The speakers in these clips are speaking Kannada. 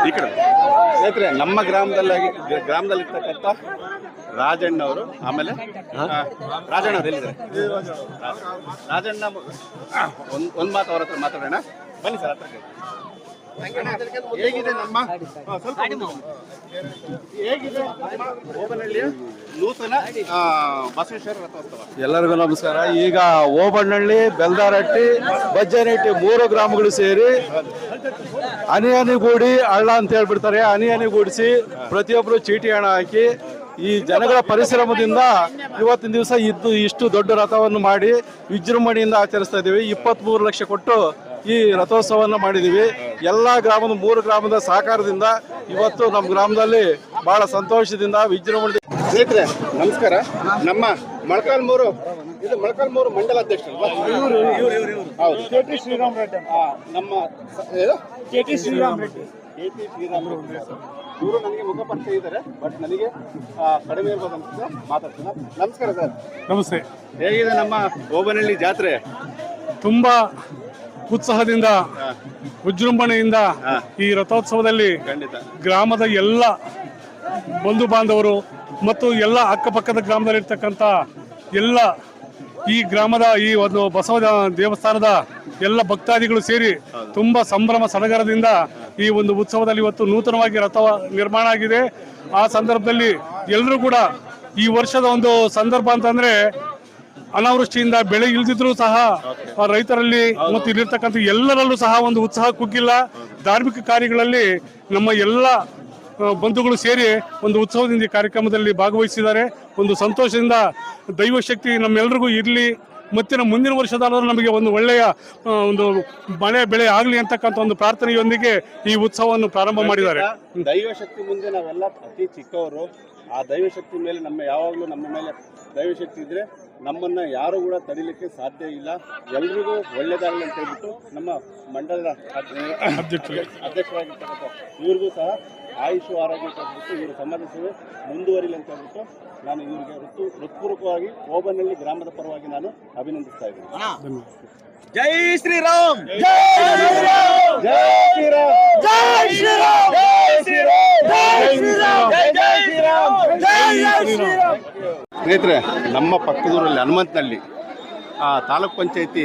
ಈ ಕಡೆ ಸ್ನೇಹಿತರೆ ನಮ್ಮ ಗ್ರಾಮದಲ್ಲಿ ಇರ್ತಕ್ಕಂಥ ರಾಜಣ್ಣ ಅವರು ಆಮೇಲೆ ರಾಜಣ್ಣ ಅವ್ರು ಎಲ್ಲಿದ್ದಾರೆ? ರಾಜಣ್ಣ ಒಂದು ಒಂದು ಮಾತು ಅವ್ರ ಹತ್ರ ಮಾತಾಡೋಣ. ಬನ್ನಿ ಸರ್ ಹತ್ರಕ್ಕೆ ಹೇಗಿದೆ ನಮ್ಮ? ಸ್ವಲ್ಪ. ಹೇಗಿದೆ ಓಬನಹಳ್ಳಿಯ ನೂತನ ಬಸವೇಶ್ವರ ರಥೋತ್ಸವ? ಎಲ್ಲರಿಗೂ ನಮಸ್ಕಾರ. ಈಗ ಓಬಣ್ಣಹಳ್ಳಿ ಬೆಲ್ದಾರಟ್ಟಿ ಬಜ್ಜನಟ್ಟಿ ಮೂರು ಗ್ರಾಮಗಳು ಸೇರಿ ಹನಿ ಹನಿಗೂಡಿ ಹಳ್ಳ ಅಂತ ಹೇಳ್ಬಿಡ್ತಾರೆ. ಹನಿ ಹನಿಗೂಡಿಸಿ ಪ್ರತಿಯೊಬ್ಬರು ಚೀಟಿ ಹಣ ಹಾಕಿ ಈ ಜನಗಳ ಪರಿಶ್ರಮದಿಂದ ಇವತ್ತಿನ ದಿವಸ ಇದ್ದು ಇಷ್ಟು ದೊಡ್ಡ ರಥವನ್ನು ಮಾಡಿ ವಿಜೃಂಭಣೆಯಿಂದ ಆಚರಿಸ್ತಾ ಇದ್ದೀವಿ. ಇಪ್ಪತ್ತ್ ಲಕ್ಷ ಕೊಟ್ಟು ಈ ರಥೋತ್ಸವವನ್ನು ಮಾಡಿದ್ದೀವಿ ಎಲ್ಲ ಗ್ರಾಮದ ಮೂರು ಗ್ರಾಮದ ಸಹಕಾರದಿಂದ ಇವತ್ತು ನಮ್ಮ ಗ್ರಾಮದಲ್ಲಿ ಬಹಳ ಸಂತೋಷದಿಂದ ವಿಜೃಂಭಣೆ ಸ್ನೇಹಿತರೆ ನಮಸ್ಕಾರ. ನಮ್ಮ ಮೊಳಕಾಲ್ಮೂರು ಇದು ಮೊಳಕಾಲ್ಮೂರು ಮಂಡಲ ಅಧ್ಯಕ್ಷರು ಹೌದು. ಕೆ ಟಿ ಶ್ರೀರಾಮ್ ರೆಡ್ಡಿ ನಮ್ಮ? K T Sriram Reddy. K T Sriram Reddy. ಇವರು ನನಗೆ ಮುಖ ಪರಿಚಯ ಇದ್ದಾರೆ ಬಟ್ ನನಗೆ ಕಡಿಮೆ ಇರ್ಬೋದು ಅನ್ಸುತ್ತೆ. ಮಾತಾಡ್ತೀನಿ. ನಮಸ್ಕಾರ ಸರ್. ನಮಸ್ತೆ. ಹೇಗಿದೆ ನಮ್ಮ ಓಬನಹಳ್ಳಿ ಜಾತ್ರೆ? ತುಂಬಾ ಉತ್ಸಾಹದಿಂದ ವಿಜೃಂಭಣೆಯಿಂದ ಈ ರಥೋತ್ಸವದಲ್ಲಿ ಗ್ರಾಮದ ಎಲ್ಲ ಬಂಧು ಬಾಂಧವರು ಮತ್ತು ಎಲ್ಲ ಅಕ್ಕಪಕ್ಕದ ಗ್ರಾಮದಲ್ಲಿರ್ತಕ್ಕಂಥ ಎಲ್ಲ ಈ ಗ್ರಾಮದ ಈ ಒಂದು ಬಸವ ದೇವಸ್ಥಾನದ ಎಲ್ಲ ಭಕ್ತಾದಿಗಳು ಸೇರಿ ತುಂಬಾ ಸಂಭ್ರಮ ಸಡಗರದಿಂದ ಈ ಒಂದು ಉತ್ಸವದಲ್ಲಿ ಇವತ್ತು ನೂತನವಾಗಿ ರಥ ನಿರ್ಮಾಣ ಆಗಿದೆ. ಆ ಸಂದರ್ಭದಲ್ಲಿ ಎಲ್ಲರೂ ಕೂಡ ಈ ವರ್ಷದ ಒಂದು ಸಂದರ್ಭ ಅಂತಂದ್ರೆ ಅನಾವೃಷ್ಟಿಯಿಂದ ಬೆಳೆ ಇಲ್ದಿದ್ರು ಸಹ ಆ ರೈತರಲ್ಲಿ ಮತ್ತು ಇಲ್ಲಿರ್ತಕ್ಕಂಥ ಎಲ್ಲರಲ್ಲೂ ಸಹ ಒಂದು ಉತ್ಸಾಹ ಕುಗ್ಗಿಲ್ಲ. ಧಾರ್ಮಿಕ ಕಾರ್ಯಗಳಲ್ಲಿ ನಮ್ಮ ಎಲ್ಲ ಬಂಧುಗಳು ಸೇರಿ ಒಂದು ಉತ್ಸವದಿಂದ ಈ ಕಾರ್ಯಕ್ರಮದಲ್ಲಿ ಭಾಗವಹಿಸಿದ್ದಾರೆ. ಒಂದು ಸಂತೋಷದಿಂದ ದೈವಶಕ್ತಿ ನಮ್ಮೆಲ್ಲರಿಗೂ ಇರಲಿ. ಮತ್ತಿನ ಮುಂದಿನ ವರ್ಷದಾದರೂ ನಮಗೆ ಒಂದು ಒಳ್ಳೆಯ ಒಂದು ಮಳೆ ಬೆಳೆ ಆಗಲಿ ಅಂತಕ್ಕಂಥ ಒಂದು ಪ್ರಾರ್ಥನೆಯೊಂದಿಗೆ ಈ ಉತ್ಸವವನ್ನು ಪ್ರಾರಂಭ ಮಾಡಿದ್ದಾರೆ. ದೈವಶಕ್ತಿ ಮುಂದೆ ನಾವೆಲ್ಲ ಅತಿ ಚಿಕ್ಕವರು ಆ ದೈವಶಕ್ತಿ ಮೇಲೆ ನಮ್ಮ ಯಾವಾಗಲೂ ನಮ್ಮ ಮೇಲೆ ದೈವಶಕ್ತಿ ಇದ್ರೆ ನಮ್ಮನ್ನ ಯಾರು ಕೂಡ ತಡಿಲಿಕ್ಕೆ ಸಾಧ್ಯ ಇಲ್ಲ ಎಲ್ರಿಗೂ ಒಳ್ಳೆಯದಾಗಲಿ ಅಂತ ಹೇಳ್ಬಿಟ್ಟು ನಮ್ಮ ಮಂಡಲದ ಅಧ್ಯಕ್ಷರು. ಅಧ್ಯಕ್ಷರಾಗಿರ್ತಕ್ಕಂಥ ಇವ್ರಿಗೂ ಸಹ ಆಯುಷು ಆರೋಗ್ಯ ಕೊಟ್ಬಿಟ್ಟು ಇವರು ಸಮಾಜ ಸೇವೆ ಮುಂದುವರಿಲಿ ಅಂತ ಹೇಳ್ಬಿಟ್ಟು ನಾನು ಇವರಿಗೆ ಋತು ಹೃತ್ಪೂರ್ವಕವಾಗಿ ಓಬನಹಳ್ಳಿ ಗ್ರಾಮದ ಪರವಾಗಿ ನಾನು ಅಭಿನಂದಿಸ್ತಾ ಇದ್ದೀನಿ ಜೈ ಶ್ರೀರಾಮ್ ಜೈ ಶ್ರೀರಾಮ್ ಜೈ ಶ್ರೀರಾಮ್ ಜೈ ಶ್ರೀರಾಮ್ ಜೈ ಜೈ ಶ್ರೀರಾಮ್ ಜೈ ಜೈ ಶ್ರೀರಾಮ್ ಸ್ನೇಹಿತರೆ ನಮ್ಮ ಪಕ್ಕದೂರಲ್ಲಿ ಹನುಮಂತನಲ್ಲಿ ಆ, ತಾಲೂಕ್ ಪಂಚಾಯತಿ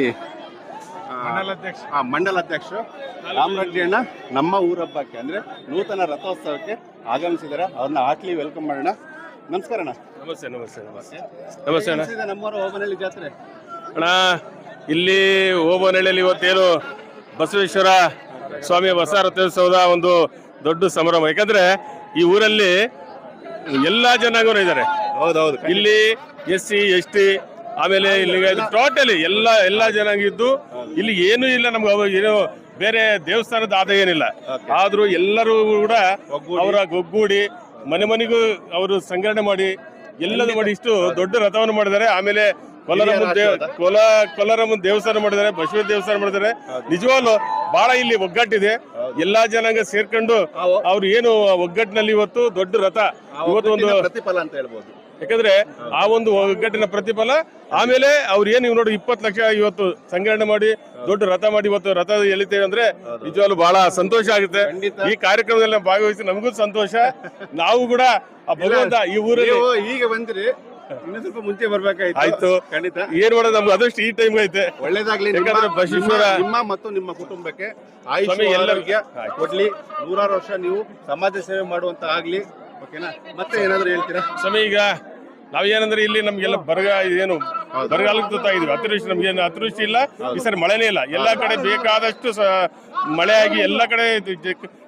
ಮಂಡಲ ಅಧ್ಯಕ್ಷರು ರಾಮರೆಡ್ಡಿ ಅಣ್ಣ ನಮ್ಮ ಊರ ಹಬ್ಬಕ್ಕೆ ಅಂದರೆ ನೂತನ ರಥೋತ್ಸವಕ್ಕೆ ಆಗಮಿಸಿದ್ದಾರೆ. ಅವ್ರನ್ನ ಹಾಕ್ಲಿ ವೆಲ್ಕಮ್ ಮಾಡೋಣ. ನಮಸ್ಕಾರ ಅಣ್ಣ. ನಮಸ್ತೆ ನಮಸ್ತೆ ನಮಸ್ತೆ. ನಮಸ್ತೆ ಅಣ್ಣ. ನಮ್ಮ ನಮ್ಮೂರ ಓಬನಹಳ್ಳಿ ಜಾತ್ರೆ? ಅಣ್ಣ ಇಲ್ಲಿ ಓಬನಹಳ್ಳಿಯಲ್ಲಿ ಇವತ್ತೇನು ಬಸವೇಶ್ವರ ಸ್ವಾಮಿ ಹೊಸ ರಥೋತ್ಸವದ ಒಂದು ದೊಡ್ಡ ಸಂಭ್ರಮ ಯಾಕಂದ್ರೆ ಈ ಊರಲ್ಲಿ ಎಲ್ಲ ಜನಾಂಗರು ಇದ್ದಾರೆ. ಹೌದೌದು. ಇಲ್ಲಿ ಎಸ್ ಸಿ ಎಸ್ ಟಿ ಆಮೇಲೆ ಇಲ್ಲಿ ಟೋಟಲಿ ಎಲ್ಲ ಎಲ್ಲ ಜನಾಂಗ ಇದ್ದು ಇಲ್ಲಿ ಏನೂ ಇಲ್ಲ ನಮ್ಗೆ ಏನು ಬೇರೆ ದೇವಸ್ಥಾನದ ಆದಾಯ ಏನಿಲ್ಲ. ಆದ್ರೂ ಎಲ್ಲರೂ ಕೂಡ ಅವರ ಒಗ್ಗೂಡಿ ಮನೆ ಮನೆಗೂ ಅವರು ಸಂಗ್ರಹಣೆ ಮಾಡಿ ಎಲ್ಲದೂ ಮಾಡಿ ಇಷ್ಟು ದೊಡ್ಡ ರಥವನ್ನು ಮಾಡಿದ್ದಾರೆ. ಆಮೇಲೆ ಕೊಲ್ಲರಮ್ಮ ದೇವ ಕೊಲ ಕೊಲ್ಲರಮ್ಮ ದೇವಸ್ಥಾನ ಮಾಡಿದ್ದಾರೆ ಬಸವ ದೇವಸ್ಥಾನ ಮಾಡಿದ್ದಾರೆ. ನಿಜವಾಗ್ಲು ಬಹಳ ಇಲ್ಲಿ ಒಗ್ಗಟ್ಟಿದೆ. ಎಲ್ಲಾ ಜನಾಂಗ ಸೇರ್ಕೊಂಡು ಅವ್ರು ಏನು ಒಗ್ಗಟ್ಟಿನಲ್ಲಿ ಇವತ್ತು ದೊಡ್ಡ ರಥ. ಇವತ್ತು ಒಂದು ಪ್ರತಿಫಲ ಅಂತ ಹೇಳ್ಬೋದು. ಯಾಕಂದ್ರೆ ಆ ಒಂದು ಒಗ್ಗಟ್ಟಿನ ಪ್ರತಿಫಲ ಆಮೇಲೆ ಅವ್ರು ಏನ್ ಇವ್ ನೋಡಿ ಇಪ್ಪತ್ತು ಲಕ್ಷ ಇವತ್ತು ಸಂಗ್ರಹಣೆ ಮಾಡಿ ದೊಡ್ಡ ರಥ ಮಾಡಿ ಇವತ್ತು ರಥ ಎಳಿತೇವೆ ಅಂದ್ರೆ ನಿಜವಾಗ್ಲು ಬಹಳ ಸಂತೋಷ ಆಗುತ್ತೆ. ಈ ಕಾರ್ಯಕ್ರಮದಲ್ಲಿ ಭಾಗವಹಿಸಿ ನಮಗೂ ಸಂತೋಷ. ನಾವು ಕೂಡ ಆ ಭಗವಂತ ಈ ಊರಲ್ಲಿ ಈಗ ಬಂದ್ರಿ ಇನ್ನೂ ಸ್ವಲ್ಪ ಮುಂಚೆ ಬರ್ಬೇಕಾಯ್ತು. ಆಯ್ತು. ಖಂಡಿತ. ಏನ್ ಮಾಡೋದು ನಮ್ಗೆ ಅದಷ್ಟು ಈ ಟೈಮ್ ಐತೆ. ಒಳ್ಳೇದಾಗ್ಲಿ. ನಿಮ್ಮ- ಯಾಕಂದ್ರೆ ಬಸವೇಶ್ವರ- ನಿಮ್ಮ- ಮತ್ತು ನಿಮ್ಮ ಕುಟುಂಬಕ್ಕೆ ಆಯುಷ್ ಎಲ್ಲರಿಗೆ ಕೊಡ್ಲಿ. ನೂರಾರು ವರ್ಷ ನೀವು ಸಮಾಜ ಸೇವೆ ಮಾಡುವಂತ ಆಗ್ಲಿ. ಓಕೆನಾ ಮತ್ತೆ ಏನಾದ್ರು ಹೇಳ್ತೀರಾ? ಸ್ವಾಮಿ ಈಗ ನಾವೇನಂದ್ರೆ ಇಲ್ಲಿ ನಮ್ಗೆಲ್ಲ ಬರಗ ಏನು ಬರಗಾಲಕ್ಕೆ ತುತ್ತಾಗಿದ್ವಿ ಅತಿವೃಷ್ಟಿ ನಮ್ಗೇನು ಅತಿವೃಷ್ಟಿ ಇಲ್ಲ. ಈ ಸರಿ ಮಳೆನೇ ಇಲ್ಲ. ಎಲ್ಲ ಕಡೆ ಬೇಕಾದಷ್ಟು ಮಳೆಯಾಗಿ ಎಲ್ಲ ಕಡೆ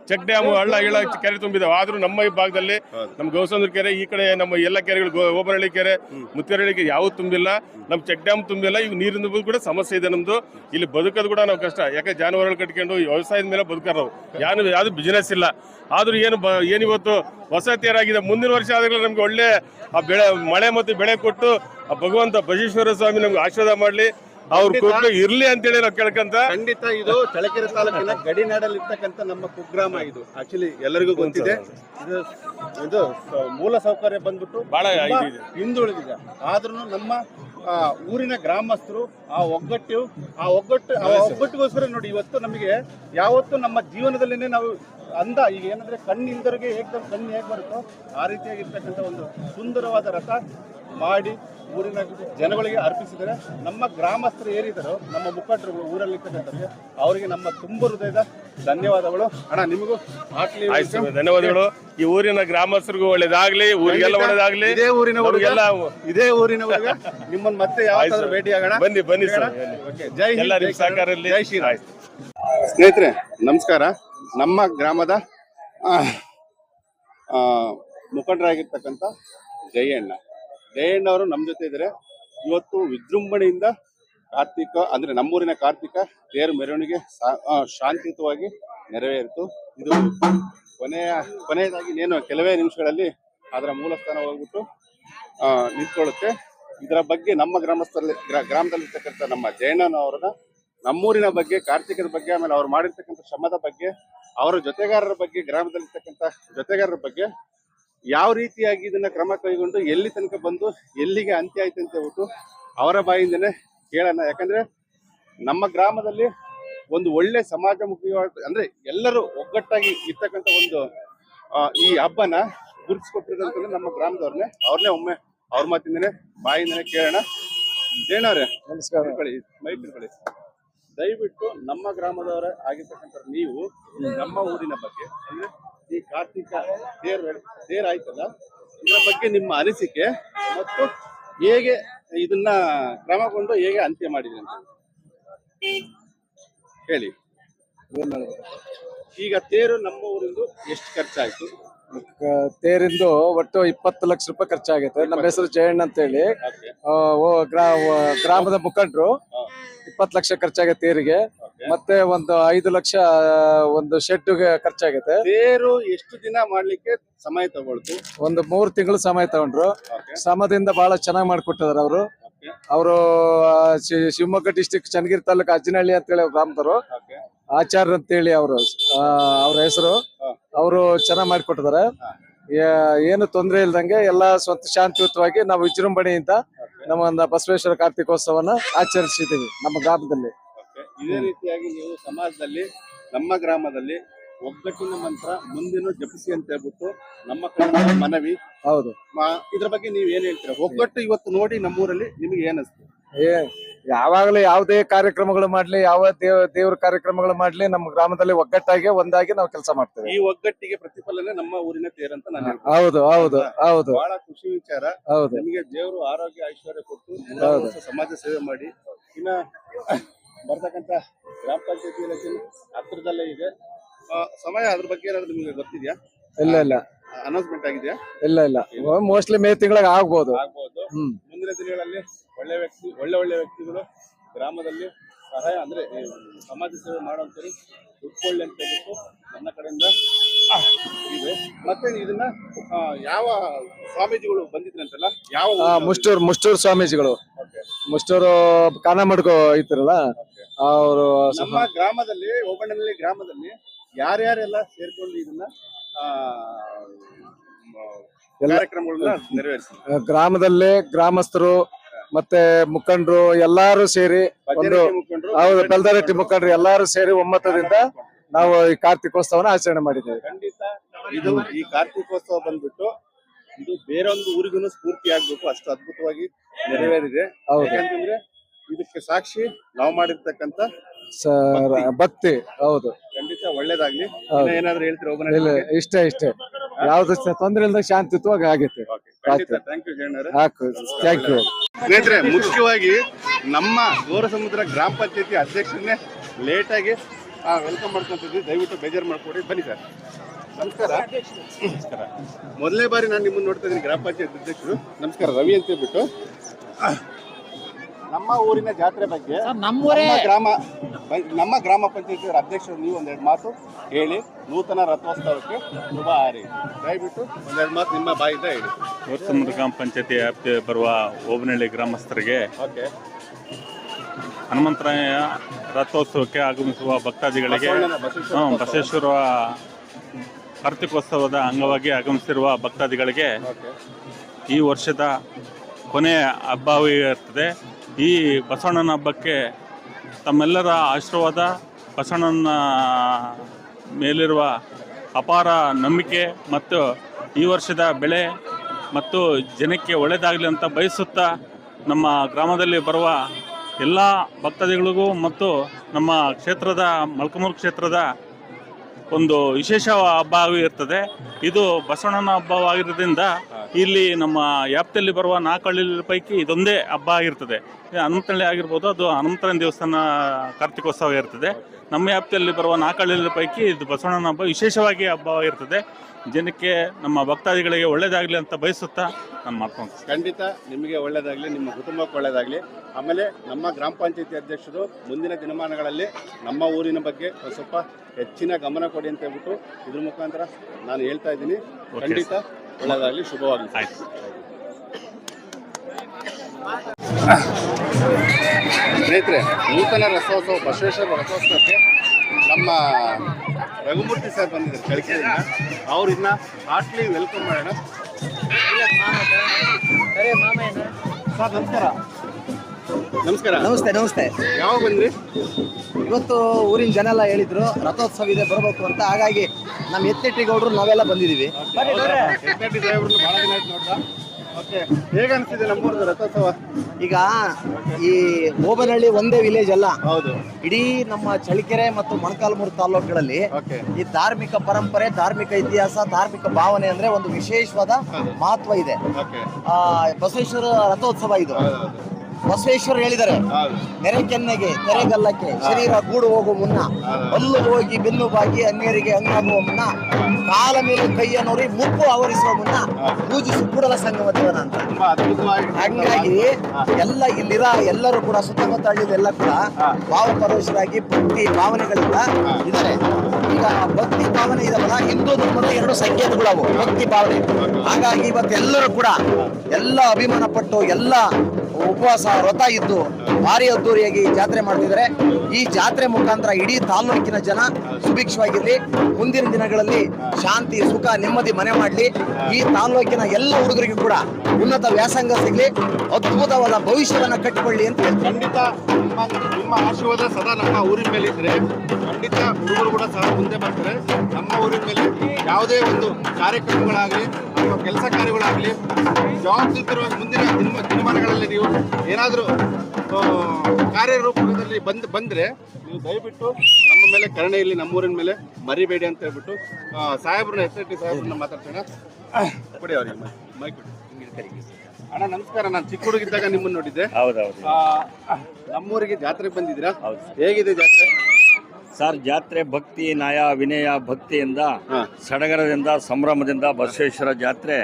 ಚೆಕ್- ಡ್ಯಾಮ್ ಹಳ್ಳ ಗಿಳ ಕೆರೆ ತುಂಬಿದಾವೆ. ಆದ್ರೂ ನಮ್ಮ ಈ ಭಾಗದಲ್ಲಿ ನಮ್ಮ ಗೌಸಂದ್ರ ಕೆರೆ ಈ ಕಡೆ ನಮ್ಮ ಎಲ್ಲ ಕೆರೆಗಳು ಓಬನಹಳ್ಳಿ ಕೆರೆ ಮುತ್ತೇರಳ್ಳಿ ಕೆರೆ ಯಾವ್ದು ತುಂಬಿಲ್ಲ. ನಮ್ಮ ಚೆಕ್ ಡ್ಯಾಮ್ ತುಂಬಿಲ್ಲ. ಈಗ ನೀರಿನ ಕೂಡ ಸಮಸ್ಯೆ ಇದೆ ನಮ್ದು. ಇಲ್ಲಿ ಬದುಕೋದು ಕೂಡ ನಾವು ಕಷ್ಟ. ಯಾಕೆ ಜಾನುವಾರುಗಳು ಕಟ್ಕೊಂಡು ವ್ಯವಸಾಯದ ಮೇಲೆ ಬದುಕಾರ ನಾವು ಯಾರು ಯಾವ್ದು ಬಿಸಿನೆಸ್ ಇಲ್ಲ. ಆದ್ರೂ ಏನು ಏನಿವತ್ತು ಹೊಸ ತೇರಾಗಿದೆ ಮುಂದಿನ ವರ್ಷ ಆದ್ರೆ ನಮ್ಗೆ ಒಳ್ಳೆ ಆ ಬೆಳೆ ಮಳೆ ಮತ್ತು ಬೆಳೆ ಕೊಟ್ಟು ಆ ಭಗವಂತ ಬಜೇಶ್ವರ ಸ್ವಾಮಿ ನಮ್ಗೆ ಆಶೀರ್ವಾದ ಮಾಡಲಿ. ಅವ್ರ ಕುಗ್ಗ ಇರ್ಲಿ ಅಂತೇಳಿ ನಾವು ಕೇಳ್ಕಂತ. ಖಂಡಿತ ಇದು ಚಳಕೆರೆ ತಾಲೂಕಿನ ಗಡಿನಾಡಲ್ಲಿ ಇರ್ತಕ್ಕಂಥ ನಮ್ಮ ಕುಗ್ರಾಮ ಇದು. ಆಕ್ಚುಲಿ ಎಲ್ಲರಿಗೂ ಗೊತ್ತಿದೆ. ಇದು ಇದು ಮೂಲ ಸೌಕರ್ಯ ಬಂದ್ಬಿಟ್ಟು ಬಹಳ ತುಂಬಾ ಇದಿದೆ. ಹಿಂದುಳಿದಿದೆ. ಆದ್ರೂ ನಮ್ಮ ಆ, ಊರಿನ ಗ್ರಾಮಸ್ಥರು ಆ ಒಗ್ಗಟ್ಟು ಆ ಒಗ್ಗಟ್ಟು ಆ ಒಗ್ಗಟ್ಟಿಗೋಸ್ಕರ ನೋಡಿ ಇವತ್ತು ನಮಗೆ ಯಾವತ್ತು ನಮ್ಮ ಜೀವನದಲ್ಲಿನೇ ನಾವು ಅಂದ ಈಗ ಏನಂದ್ರೆ ಕಣ್ಣಿಂದರಿಗೆ ಹೇಗೆ ಕಣ್ಣು ಹೇಗೆ ಬರುತ್ತೋ ಆ ರೀತಿಯಾಗಿರ್ತಕ್ಕಂಥ ಒಂದು ಸುಂದರವಾದ ರಥ ಮಾಡಿ ಊರಿನ ಜನಗಳಿಗೆ ಅರ್ಪಿಸಿದರೆ ನಮ್ಮ ಗ್ರಾಮಸ್ಥರು ಏನಿದ್ದಾರೋ ನಮ್ಮ ಮುಖಂಡರುಗಳು ಊರಲ್ಲಿ ಅವರಿಗೆ ನಮ್ಮ ತುಂಬ ಹೃದಯದ ಧನ್ಯವಾದಗಳು. ಅಣ್ಣ ನಿಮಗೂ ಆಗ್ಲಿ ಧನ್ಯವಾದಗಳು. ಈ ಊರಿನ ಗ್ರಾಮಸ್ಥರಿಗೂ ಒಳ್ಳೇದಾಗ್ಲಿ ಊರಿಗೆಲ್ಲ ಒಳ್ಳೇದಾಗ್ಲಿ. ಇದೇ ಊರಿನ ಇದೇ ಊರಿನ ನಿಮ್ಮನ್ನ ಮತ್ತೆ ಯಾವ್ದಾದ್ರು ಭೇಟಿ ಆಗೋಣ ಬನ್ನಿ ಬನ್ನಿ ಜೈ ಎಲ್ಲ ನಿಮ್ಮ ಸಹಕಾರ ಜೈ ಶ್ರೀರಾಮ್. ಆಯ್ತು. ಸ್ನೇಹಿತರೆ ನಮಸ್ಕಾರ. ನಮ್ಮ ಗ್ರಾಮದ ಮುಖಂಡರಾಗಿರ್ತಕ್ಕಂಥ ಜಯಣ್ಣ. ಜಯಣ್ಣ ಅವರು ನಮ್ಮ ಜೊತೆ ಇದ್ದಾರೆ. ಇವತ್ತು ವಿಜೃಂಭಣೆಯಿಂದ ಕಾರ್ತಿಕ, ಅಂದ್ರೆ ನಮ್ಮೂರಿನ ಕಾರ್ತಿಕ ತೇರು ಮೆರವಣಿಗೆ ಶಾಂತಿಯುತವಾಗಿ ನೆರವೇರಿತು. ಇದು ಕೊನೆಯ, ಕೊನೆಯದಾಗಿ ಏನು ಕೆಲವೇ ನಿಮಿಷಗಳಲ್ಲಿ ಅದರ ಮೂಲ ಸ್ಥಾನ ಹೋಗ್ಬಿಟ್ಟು ನಿಂತ್ಕೊಳ್ಳುತ್ತೆ. ಇದರ ಬಗ್ಗೆ ನಮ್ಮ ಗ್ರಾಮಸ್ಥರಲ್ಲಿ, ಗ್ರಾ- ಗ್ರಾಮದಲ್ಲಿರ್ತಕ್ಕಂಥ ನಮ್ಮ ಜಯಣ್ಣನ ಅವರನ್ನ, ನಮ್ಮೂರಿನ ಬಗ್ಗೆ, ಕಾರ್ತಿಕದ ಬಗ್ಗೆ, ಆಮೇಲೆ ಅವ್ರು ಮಾಡಿರ್ತಕ್ಕಂಥ ಶ್ರಮದ ಬಗ್ಗೆ, ಅವರ ಜೊತೆಗಾರರ ಬಗ್ಗೆ, ಗ್ರಾಮದಲ್ಲಿರ್ತಕ್ಕಂಥ ಜೊತೆಗಾರರ ಬಗ್ಗೆ ಯಾವ ರೀತಿಯಾಗಿ ಇದನ್ನ ಕ್ರಮ ಕೈಗೊಂಡು ಎಲ್ಲಿ ತನಕ ಬಂದು ಎಲ್ಲಿಗೆ ಅಂತ್ಯ ಆಯ್ತು ಅಂತ ಹೇಳ್ಬಿಟ್ಟು ಅವರ ಬಾಯಿಂದನೇ ಕೇಳೋಣ. ಯಾಕಂದ್ರೆ ನಮ್ಮ ಗ್ರಾಮದಲ್ಲಿ ಒಂದು ಒಳ್ಳೆ ಸಮಾಜಮುಖಿ ಅಂದ್ರೆ ಎಲ್ಲರೂ ಒಗ್ಗಟ್ಟಾಗಿ ಇರ್ತಕ್ಕಂಥ ಒಂದು ಈ ಹಬ್ಬನ ಗುರುತಿಸ್ಕೊಟ್ಟಿರೋದಂತಂದ್ರೆ ನಮ್ಮ ಗ್ರಾಮದವ್ರನ್ನೇ ಅವ್ರನ್ನೇ ಒಮ್ಮೆ ಅವ್ರ ಮಾತಿಂದನೇ ಬಾಯಿಂದನೇ ಕೇಳೋಣ. ಜೇಣವ್ರೆ ನಮಸ್ಕಾರ. ಮೈ ತಿಳ್ಕೊಳ್ಳಿ ದಯವಿಟ್ಟು ನಮ್ಮ ಗ್ರಾಮದವರ ಆಗಿರ್ತಕ್ಕಂಥ ನೀವು ನಮ್ಮ ಊರಿನ ಬಗ್ಗೆ ಅಂದ್ರೆ ಈ ಕಾರ್ತಿಕ ತೇರ್ ತೇರ್ ಆಯ್ತಲ್ಲ? ಇದರ ಬಗ್ಗೆ ನಿಮ್ಮ ಅನಿಸಿಕೆ ಮತ್ತು ಹೇಗೆ ಇದನ್ನ ಕ್ರಮಗೊಂಡು ಹೇಗೆ ಅಂತ್ಯ ಮಾಡಿದ್ರಿ ಅಂತ ಹೇಳಿ. ಈಗ ತೇರು ನಮ್ಮ ಊರಿಂದು ಎಷ್ಟು ಖರ್ಚಾಯ್ತು? ತೇರಿಂದು ಒಟ್ಟು ಇಪ್ಪತ್ತು ಲಕ್ಷ ರೂಪಾಯಿ ಖರ್ಚಾಗೈತೆ. ನಮ್ಮ ಹೆಸರು ಜಯಣ್ಣ ಅಂತ ಹೇಳಿ ಗ್ರಾಮದ ಮುಖಂಡರು. ಇಪ್ಪತ್ತು ಲಕ್ಷ ಖರ್ಚಾಗೈತೆ ತೇರಿಗೆ. ಮತ್ತೆ ಒಂದು ಐದು ಲಕ್ಷ ಒಂದು ಶೆಡ್ಗೆ ಖರ್ಚಾಗೈತೆ. ತೇರು ಎಷ್ಟು ದಿನ ಮಾಡ್ಲಿಕ್ಕೆ ಸಮಯ ತಗೊಳ್ತು? ಒಂದು ಮೂರು ತಿಂಗಳು ಸಮಯ ತಗೊಂಡ್ರು. ಸಮದಿಂದ ಶ್ರಮದಿಂದ ಬಹಳ ಚೆನ್ನಾಗಿ ಮಾಡ್ಕೊಟ್ಟಿದಾರೆ ಅವರು. ಅವರು ಶಿವಮೊಗ್ಗ ಡಿಸ್ಟಿಕ್ ಚನ್ನಗಿರಿ ತಾಲೂಕು ಅಜ್ಜನಹಳ್ಳಿ ಅಂತ ಹೇಳಿ ಗ್ರಾಮದವರು. ಆಚಾರ್ಯ ಅಂತ ಹೇಳಿ ಅವರು ಅವ್ರ ಹೆಸರು. ಅವರು ಚೆನ್ನಾಗಿ ಮಾಡಿಕೊಟ್ಟಿದ್ದಾರೆ. ಏನು ತೊಂದರೆ ಇಲ್ದಂಗೆ ಎಲ್ಲಾ ಸ್ವಂತ ಶಾಂತಿಯುತವಾಗಿ ನಾವು ವಿಜೃಂಭಣೆಯಿಂದ ನಮ್ಮ ಒಂದು ಬಸವೇಶ್ವರ ಕಾರ್ತಿಕೋತ್ಸವನ ಆಚರಿಸಿದ್ದೀವಿ ನಮ್ಮ ಗ್ರಾಮದಲ್ಲಿ. ಇದೇ ರೀತಿಯಾಗಿ ನೀವು ಸಮಾಜದಲ್ಲಿ ನಮ್ಮ ಗ್ರಾಮದಲ್ಲಿ ಒಗ್ಗಟ್ಟಿನ ಮಂತ್ರ ಮುಂದಿನ ಜಪಿಸಿ ಅಂತ ಹೇಳ್ಬಿಟ್ಟು ನಮ್ಮ ಕಡೆ ಮನವಿ. ಹೌದು. ಇದ್ರ ಬಗ್ಗೆ ನೀವು ಏನ್ ಹೇಳ್ತೀರಾ? ಒಗ್ಗಟ್ಟು ಇವತ್ತು ನೋಡಿ ನಮ್ಮೂರಲ್ಲಿ ನಿಮಗೆ ಏನಿಸ್ತು ಏ ಯಾವಾಗಲೂ ಯಾವುದೇ ಕಾರ್ಯಕ್ರಮಗಳು ಮಾಡ್ಲಿ ಯಾವ ದೇವ ದೇವ್ರ ಕಾರ್ಯಕ್ರಮಗಳು ಮಾಡ್ಲಿ ನಮ್ಮ ಗ್ರಾಮದಲ್ಲಿ ಒಗ್ಗಟ್ಟಾಗಿ ಒಂದಾಗಿ ನಾವು ಕೆಲಸ ಮಾಡ್ತೇವೆ. ಈ ಒಗ್ಗಟ್ಟಿಗೆ ಪ್ರತಿಫಲನೆ ನಮ್ಮ ಊರಿನ ತೇರಂತ ನಾನು ಹೇಳ್ತೀನಿ. ಹೌದು ಹೌದು ಹೌದು. ಬಹಳ ಖುಷಿ ವಿಚಾರ. ಹೌದು. ನಿಮಗೆ ದೇವರು ಆರೋಗ್ಯ ಐಶ್ವರ್ಯ ಕೊಟ್ಟು ಹೌದು. ಸಮಾಜ ಸೇವೆ ಮಾಡಿ. ಇನ್ನ ಬರ್ತಕ್ಕಂತ ಗ್ರಾಮ ಪಂಚಾಯತಿ ಎಲೆಕ್ಷನ್ ಹತ್ರದಲ್ಲೇ ಇದೆ. ಆ, ಸಮಯ ಅದ್ರ ಬಗ್ಗೆ ಏನಾದ್ರು ನಿಮಗೆ ಗೊತ್ತಿದ್ಯಾ? ಇಲ್ಲ ಇಲ್ಲ. ಅನೌನ್ಸ್ಮೆಂಟ್ ಆಗಿದೆಯಾ? ಇಲ್ಲ ಇಲ್ಲ. ಮೋಸ್ಟ್ಲಿ ಮೇ ತಿಂಗಳಿಗೆ ಆಗ್ಬೋದು. ಆಗ್ಬೋದು. ಹ್ಮ್. ಮುಂದಿನ ದಿನಗಳಲ್ಲಿ ಒಳ್ಳೆ ವ್ಯಕ್ತಿ ಒಳ್ಳೆ ಒಳ್ಳೆ ವ್ಯಕ್ತಿಗಳು ಗ್ರಾಮದಲ್ಲಿ ಸಹಾಯ ಅಂದ್ರೆ ಸಮಾಜ ಸೇವೆ ಮಾಡೋಂಥವ್ರು ಉಟ್ಕೊಳ್ಳಿ ಅಂತ ಹೇಳ್ಬಿಟ್ಟು ನನ್ನ ಕಡೆಯಿಂದ ಇದೆ ಮತ್ತೆ ಇದನ್ನ ಯಾವ ಸ್ವಾಮೀಜಿಗಳು ಬಂದಿದ್ರಂತಲ್ಲ ಯಾವ? ಮುಷ್ಟೂರ್ ಮುಷ್ಟೂರ್ ಸ್ವಾಮೀಜಿಗಳು. ಮುಷ್ಟೂರು ಕಾನ ಮಡ್ಕೋ ಐತಿರಲ್ಲ ಅವರು ನಮ್ಮ ಗ್ರಾಮದಲ್ಲಿ ಓಬಣ್ಣನಹಳ್ಳಿ ಗ್ರಾಮದಲ್ಲಿ ಯಾರ್ಯಾರೆಲ್ಲ ಸೇರ್ಕೊಂಡು ಇದನ್ನ ಆ, ಕಾರ್ಯಕ್ರಮಗಳನ್ನ ಗ್ರಾಮದಲ್ಲಿ ಗ್ರಾಮಸ್ಥರು ಮತ್ತೆ ಮುಖಂಡರು ಎಲ್ಲಾರು ಸೇರಿ ಒಂದು ಹೌದು ಬೆಲ್ದಾರೆಟ್ಟಿ ಮುಖಂಡರು. ಎಲ್ಲಾರು ಸೇರಿ ಒಮ್ಮತದಿಂದ ನಾವು ಈ ಕಾರ್ತಿಕೋತ್ಸವನ ಆಚರಣೆ ಮಾಡಿದ್ದೇವೆ. ಖಂಡಿತ ಇದು ಈ ಕಾರ್ತಿಕೋತ್ಸವ ಬಂದ್ಬಿಟ್ಟು ಇದು ಬೇರೊಂದು ಊರಿಗೂ ಸ್ಫೂರ್ತಿ ಆಗ್ಬೇಕು ಅಷ್ಟು ಅದ್ಭುತವಾಗಿ ನೆರವೇರಿದೆ. ಹೌದು. ಯಾಕಂತಂದ್ರೆ ಇದಕ್ಕೆ ಸಾಕ್ಷಿ ನಾವು ಮಾಡಿರ್ತಕ್ಕಂತ ಭಕ್ತಿ. ಹೌದು. ಖಂಡಿತ ಒಳ್ಳೇದಾಗ್ಲಿ. ಏನಾದ್ರೂ ಹೇಳ್ತೀರಾ ಇಷ್ಟೇ ಇಷ್ಟೇ. ಯಾವ್ದು ತೊಂದ್ರೆ ಇಲ್ಲದ ಶಾಂತಿಯುತವಾಗಿ ಆಗೈತೆ ಖಂಡಿತ. ಥ್ಯಾಂಕ್ ಯು ಜಯಣ್ಣವ್ರೆ ಹಾಕು ಥ್ಯಾಂಕ್ ಯು ಸ್ನೇಹಿತರೆ ಮುಖ್ಯವಾಗಿ ನಮ್ಮ ಗೋರ ಸಮುದ್ರ ಗ್ರಾಮ ಪಂಚಾಯತಿ ಅಧ್ಯಕ್ಷರನ್ನೇ ಲೇಟಾಗಿ ವೆಲ್ಕಮ್ ಮಾಡ್ಕೊಂತಿದ್ವಿ. ದಯವಿಟ್ಟು ಬೇಜಾರು ಮಾಡ್ಕೊಡಿ. ಬನ್ನಿ ಸರ್. ನಮಸ್ಕಾರ. ನಮಸ್ಕಾರ. ಮೊದಲನೇ ಬಾರಿ ನಾನು ನಿಮ್ಮನ್ನು ನೋಡ್ತಾ ಇದ್ದೀನಿ ಗ್ರಾಮ ಪಂಚಾಯತ್ ಅಧ್ಯಕ್ಷರು. ನಮಸ್ಕಾರ ರವಿ ಅಂತ ಹೇಳ್ಬಿಟ್ಟು. ನಮ್ಮ ಊರಿನ ಜಾತ್ರೆ ಬಗ್ಗೆ ನಮ್ಮೂರೇ ನಮ್ಮ ಗ್ರಾಮ ನಮ್ಮ ಗ್ರಾಮ ಪಂಚಾಯತಿ ಅಧ್ಯಕ್ಷರು ನೀವು ಒಂದೆರಡು ಮಾತು ಹೇಳಿ ನೂತನ ರಥೋತ್ಸವಕ್ಕೆ ಶುಭ ಹಾರಿ ದಯವಿಟ್ಟು ಒಂದೆರಡು ಮಾತು ನಿಮ್ಮ ಬಾಯಿಂದ ಹೇಳಿ. ಸಮುದ್ರ ಗ್ರಾಮ ಪಂಚಾಯತಿ ವ್ಯಾಪ್ತಿ ಬರುವ ಓಬನಹಳ್ಳಿ ಗ್ರಾಮಸ್ಥರಿಗೆ ಓಕೆ. ಹನುಮಂತರಾಯ ರಥೋತ್ಸವಕ್ಕೆ ಆಗಮಿಸುವ ಭಕ್ತಾದಿಗಳಿಗೆ ಬಸವೇಶ್ವರ ಕಾರ್ತಿಕೋತ್ಸವದ ಅಂಗವಾಗಿ ಆಗಮಿಸಿರುವ ಭಕ್ತಾದಿಗಳಿಗೆ ಈ ವರ್ಷದ ಕೊನೆಯ ಇರ್ತದೆ. ಈ ಬಸವಣ್ಣನ ಹಬ್ಬಕ್ಕೆ ತಮ್ಮೆಲ್ಲರ ಆಶೀರ್ವಾದ, ಬಸವಣ್ಣನ ಮೇಲಿರುವ ಅಪಾರ ನಂಬಿಕೆ ಮತ್ತು ಈ ವರ್ಷದ ಬೆಳೆ ಮತ್ತು ಜನಕ್ಕೆ ಒಳ್ಳೆಯದಾಗಲಿ ಅಂತ ಬಯಸುತ್ತಾ ನಮ್ಮ ಗ್ರಾಮದಲ್ಲಿ ಬರುವ ಎಲ್ಲ ಭಕ್ತಾದಿಗಳಿಗೂ ಮತ್ತು ನಮ್ಮ ಕ್ಷೇತ್ರದ, ಮಲ್ಕಮೂರು ಕ್ಷೇತ್ರದ ಒಂದು ವಿಶೇಷ ಹಬ್ಬ ಇರ್ತದೆ. ಇದು ಬಸವಣ್ಣನ ಹಬ್ಬವಾಗಿರೋದ್ರಿಂದ ಇಲ್ಲಿ ನಮ್ಮ ವ್ಯಾಪ್ತಿಯಲ್ಲಿ ಬರುವ ನಾಲ್ಕು ಹಳ್ಳಿ ಪೈಕಿ ಇದೊಂದೇ ಹಬ್ಬ ಆಗಿರ್ತದೆ. ಹನುಮಂತಳ್ಳಿ ಆಗಿರ್ಬೋದು ಅದು ಹನುಮಂತನ ದೇವಸ್ಥಾನ ಕಾರ್ತಿಕೋತ್ಸವ ಇರ್ತದೆ. ನಮ್ಮ ವ್ಯಾಪ್ತಿಯಲ್ಲಿ ಬರುವ ನಾಲ್ಕು ಹಳ್ಳಿ ಪೈಕಿ ಇದು ಬಸವಣ್ಣನ ಹಬ್ಬ ವಿಶೇಷವಾಗಿ ಹಬ್ಬವಾಗಿರ್ತದೆ. ಜನಕ್ಕೆ ನಮ್ಮ ಭಕ್ತಾದಿಗಳಿಗೆ ಒಳ್ಳೇದಾಗಲಿ ಅಂತ ಬಯಸುತ್ತಾ ನಾನು ಮಾಡ್ಕೊಂಡು ಖಂಡಿತ ನಿಮಗೆ ಒಳ್ಳೇದಾಗಲಿ ನಿಮ್ಮ ಕುಟುಂಬಕ್ಕೆ ಒಳ್ಳೇದಾಗಲಿ. ಆಮೇಲೆ ನಮ್ಮ ಗ್ರಾಮ ಪಂಚಾಯತಿ ಅಧ್ಯಕ್ಷರು ಮುಂದಿನ ದಿನಮಾನಗಳಲ್ಲಿ ನಮ್ಮ ಊರಿನ ಬಗ್ಗೆ ಸ್ವಲ್ಪ ಹೆಚ್ಚಿನ ಗಮನ ಕೊಡಿ ಅಂತ ಹೇಳ್ಬಿಟ್ಟು ಇದ್ರ ಮುಖಾಂತರ ನಾನು ಹೇಳ್ತಾ ಇದ್ದೀನಿ. ಖಂಡಿತ ಒಳ್ಳೇದಾಗಲಿ ಶುಭವಾಗಲಿ. ಆಯ್ತು. ಸ್ನೇಹಿತರೆ ನೂತನ ರಥೋತ್ಸವ ಬಸವೇಶ್ವರ ರಥೋತ್ಸವಕ್ಕೆ ನಮ್ಮ ರಘುಮೂರ್ತಿ ಸರ್ ಬಂದಿದ್ದಾರೆ ಕಳಿಕೆಯಿಂದ ಅವ್ರನ್ನ ಹಾರ್ಟ್ಲಿ ವೆಲ್ಕಮ್ ಮಾಡೋಣ. ಸರ್ ನಮಸ್ಕಾರ. ನಮಸ್ಕಾರ. ನಮಸ್ತೆ ನಮಸ್ತೆ. ಯಾವಾಗ ಬಂದ್ರಿ? ಇವತ್ತು ಊರಿನ ಜನ ಎಲ್ಲ ಹೇಳಿದ್ರು ರಥೋತ್ಸವ ಇದೆ ಬರಬೇಕು ಅಂತ. ಹಾಗಾಗಿ ನಮ್ಮ ಎತ್ತೆಟ್ಟಿಗೌಡರು ನಾವೆಲ್ಲ ಬಂದಿದ್ದೀವಿ. ಹೇಗೆ ನಮ್ಮೂರ್ದು ರಥೋತ್ಸವ? ಈಗ ಈ ಓಬನಹಳ್ಳಿ ಒಂದೇ ವಿಲೇಜ್ ಅಲ್ಲ. ಹೌದು. ಇಡೀ ನಮ್ಮ ಚಳಿಕೆರೆ ಮತ್ತು ಮೊಣಕಾಲ್ಮೂರು ತಾಲೂಕುಗಳಲ್ಲಿ ಈ ಧಾರ್ಮಿಕ ಪರಂಪರೆ ಧಾರ್ಮಿಕ ಇತಿಹಾಸ ಧಾರ್ಮಿಕ ಭಾವನೆ ಅಂದ್ರೆ ಒಂದು ವಿಶೇಷವಾದ ಮಹತ್ವ ಇದೆ. ಆ ಬಸವೇಶ್ವರ ರಥೋತ್ಸವ ಇದು. ಬಸವೇಶ್ವರ ಹೇಳಿದ್ದಾರೆ. ನೆರೆ ಕೆನ್ನೆಗೆ ತೆರೆಗಲ್ಲಕ್ಕೆ ಶರೀರ ಗೂಡು ಹೋಗುವ ಮುನ್ನ, ಹಲ್ಲು ಹೋಗಿ ಬೆನ್ನು ಬಾಗಿ ಅನ್ಯರಿಗೆ ಹಂಗಾಗುವ ಮುನ್ನ, ಕಾಲ ಮೇಲೆ ಕೈಯನ್ನೋರಿ ಮುಪ್ಪು ಆವರಿಸುವ ಮುನ್ನ ಪೂಜಿಸು ಕೂಡಲ ಸಂಗಮ ದೇವನ ಅಂತ. ಹಂಗಾಗಿ ಎಲ್ಲ ಇಲ್ಲಿರ ಎಲ್ಲರೂ ಕೂಡ ಸುತ್ತಮುತ್ತ ಹಳ್ಳಿದೆಲ್ಲ ಕೂಡ ಭಾವ ಪರೋಶರಾಗಿ ಭಕ್ತಿ ಭಾವನೆಗಳಿಂದ ಇದ್ದಾರೆ. ಈಗ ಭಕ್ತಿ ಭಾವನೆ ಇದವಲ್ಲ, ಹಿಂದೂ ಧರ್ಮದ ಎರಡು ಸಂಕೇತಗಳವು, ಭಕ್ತಿ ಭಾವನೆ. ಹಾಗಾಗಿ ಇವತ್ತೆಲ್ಲರೂ ಕೂಡ ಎಲ್ಲ ಅಭಿಮಾನ ಪಟ್ಟು ಎಲ್ಲ ಉಪವಾಸ ವ್ರತ ಇದ್ದು ಭಾರಿ ಅದ್ದೂರಿಯಾಗಿ ಜಾತ್ರೆ ಮಾಡ್ತಿದ್ದಾರೆ. ಈ ಜಾತ್ರೆ ಮುಖಾಂತರ ಇಡೀ ತಾಲೂಕಿನ ಜನ ಸುಭಿಕ್ಷವಾಗಿರಲಿ, ಮುಂದಿನ ದಿನಗಳಲ್ಲಿ ಶಾಂತಿ, ಸುಖ, ನೆಮ್ಮದಿ ಮನೆ ಮಾಡಲಿ. ಈ ತಾಲೂಕಿನ ಎಲ್ಲ ಹುಡುಗರಿಗೂ ಕೂಡ ಉನ್ನತ ವ್ಯಾಸಂಗ ಸಿಗಲಿ, ಅದ್ಭುತವಾದ ಭವಿಷ್ಯವನ್ನು ಕಟ್ಟಿಕೊಳ್ಳಿ ಅಂತ ಹೇಳಿ ಖಂಡಿತ ನಿಮ್ಮ ಆಶೀರ್ವಾದ ಸದಾ ನಮ್ಮ ಊರಿನ ಮೇಲೆ ಇದ್ರೆ. ಖಂಡಿತ ಹುಡುಗರು ಕೂಡ ಸಹ ಮುಂದೆ ಬರ್ತಾರೆ. ನಮ್ಮ ಊರಿನ ಮೇಲೆ ಯಾವುದೇ ಒಂದು ಕಾರ್ಯಕ್ರಮಗಳಾಗಲಿ ಕೆಲಸ ಕಾರ್ಯಗಳಾಗಲಿ ಜವಾಬ್ದಾರಿ ಮುಂದಿನ ದಿನ ದಿನಮಾನಗಳಲ್ಲಿ ನೀವು ಏನಾದರೂ ಕಾರ್ಯರೂಪದಲ್ಲಿ ಬಂದು ಬಂದರೆ ನೀವು ದಯವಿಟ್ಟು ನಮ್ಮ ಮೇಲೆ ಕರುಣೆ ಇಲ್ಲಿ ನಮ್ಮೂರಿನ ಮೇಲೆ ಮರಿಬೇಡಿ ಅಂತ ಹೇಳ್ಬಿಟ್ಟು ಸಾಹೇಬ್ರನ್ನ ಎಸ್ ಟಿ ಸಾಹೇಬ್ರನ್ನ ಮಾತಾಡ್ತೇನೆ ಕೊಡಿ ಅವ್ರಿಗೆ ಮೈಕ್ ಅಣ್ಣ ನಮಸ್ಕಾರ. ನಾನು ಚಿಕ್ಕ ಹುಡುಗಿದ್ದಾಗ ನಿಮ್ಮನ್ನು ನೋಡಿದ್ದೆ. ನಮ್ಮೂರಿಗೆ ಜಾತ್ರೆಗೆ ಬಂದಿದ್ದೀರಾ? ಹೇಗಿದೆ ಜಾತ್ರೆ? ಸರ್ ಜಾತ್ರೆ ಭಕ್ತಿ ನಯ ವಿನಯ ಭಕ್ತಿಯಿಂದ. ಸಡಗರದಿಂದ ಸಂಭ್ರಮದಿಂದ ಬಸವೇಶ್ವರ ಜಾತ್ರೆ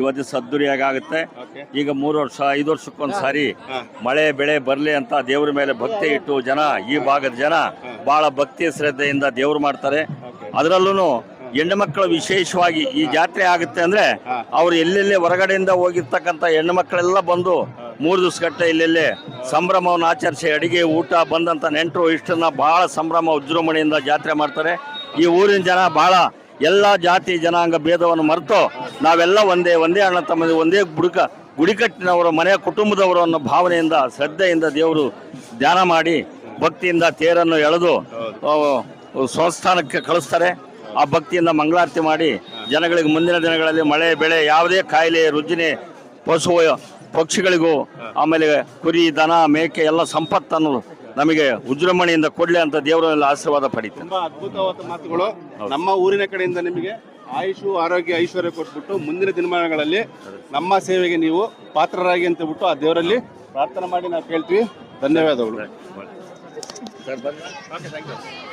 ಇವತ್ತು ಸದ್ದೂರಿಯಾಗಿ ಆಗುತ್ತೆ ಈಗ ಮೂರು ವರ್ಷ ಐದು ವರ್ಷಕ್ಕೊಂದು ಸಾರಿ ಮಳೆ ಬೆಳೆ ಬರಲಿ ಅಂತ ದೇವ್ರ ಮೇಲೆ ಭಕ್ತಿ ಇಟ್ಟು ಜನ ಈ ಭಾಗದ ಜನ ಬಹಳ ಭಕ್ತಿ ಶ್ರದ್ಧೆಯಿಂದ ದೇವ್ರು ಮಾಡ್ತಾರೆ. ಅದರಲ್ಲೂ ಹೆಣ್ಣು ಮಕ್ಕಳು ವಿಶೇಷವಾಗಿ ಈ ಜಾತ್ರೆ ಆಗುತ್ತೆ ಅಂದ್ರೆ ಅವ್ರು ಎಲ್ಲೆಲ್ಲಿ ಹೊರಗಡೆಯಿಂದ ಹೋಗಿರ್ತಕ್ಕಂಥ ಹೆಣ್ಣು ಮಕ್ಕಳೆಲ್ಲ ಬಂದು ಮೂರು ದಿವಸಗಟ್ಟೆ ಇಲ್ಲೆಲ್ಲೇ ಸಂಭ್ರಮವನ್ನು ಆಚರಿಸಿ ಅಡಿಗೆ ಊಟ ಬಂದಂಥ ನೆಂಟರು ಇಷ್ಟನ್ನ ಭಾಳ ಸಂಭ್ರಮ ವಿಜೃಂಭಣೆಯಿಂದ ಜಾತ್ರೆ ಮಾಡ್ತಾರೆ. ಈ ಊರಿನ ಜನ ಭಾಳ ಎಲ್ಲ ಜಾತಿ ಜನಾಂಗ ಭೇದವನ್ನು ಮರೆತು ನಾವೆಲ್ಲ ಒಂದೇ ಒಂದೇ ಅಣ್ಣ ತಮ್ಮ ಒಂದೇ ಬುಡಕ ಗುಡಿಕಟ್ಟಿನವರು ಮನೆಯ ಕುಟುಂಬದವರು ಅನ್ನೋ ಭಾವನೆಯಿಂದ ಶ್ರದ್ಧೆಯಿಂದ ದೇವರು ಧ್ಯಾನ ಮಾಡಿ ಭಕ್ತಿಯಿಂದ ತೇರನ್ನು ಎಳೆದು ಸ್ವಸ್ಥಾನಕ್ಕೆ ಸಂಸ್ಥಾನಕ್ಕೆ ಕಳಿಸ್ತಾರೆ. ಆ ಭಕ್ತಿಯಿಂದ ಮಂಗಳಾರತಿ ಮಾಡಿ ಜನಗಳಿಗೆ ಮುಂದಿನ ದಿನಗಳಲ್ಲಿ ಮಳೆ ಬೆಳೆ ಯಾವುದೇ ಕಾಯಿಲೆ ರುಜಿನೆ ಪಶು ಪಕ್ಷಿಗಳಿಗೂ ಆಮೇಲೆ ಕುರಿ ದನ ಮೇಕೆ ಎಲ್ಲ ಸಂಪತ್ತನ್ನು ನಮಗೆ ಉಜ್ರಮಣಿಯಿಂದ ಕೊಡ್ಲಿ ಅಂತ ದೇವರಲ್ಲಿ ಆಶೀರ್ವಾದ ಪಡೀತಾರೆ ತುಂಬಾ ಅದ್ಭುತವಾದ ಮಾತುಗಳು. ನಮ್ಮ ಊರಿನ ಕಡೆಯಿಂದ ನಿಮಗೆ ಆಯುಷು ಆರೋಗ್ಯ ಐಶ್ವರ್ಯ ಕೊಟ್ಬಿಟ್ಟು ಮುಂದಿನ ದಿನಮಾನಗಳಲ್ಲಿ ನಮ್ಮ ಸೇವೆಗೆ ನೀವು ಪಾತ್ರರಾಗಿ ಅಂತ ಬಿಟ್ಟು ಆ ದೇವರಲ್ಲಿ ಪ್ರಾರ್ಥನೆ ಮಾಡಿ ನಾವು ಕೇಳ್ತೀವಿ. ಧನ್ಯವಾದಗಳು. Okay thank you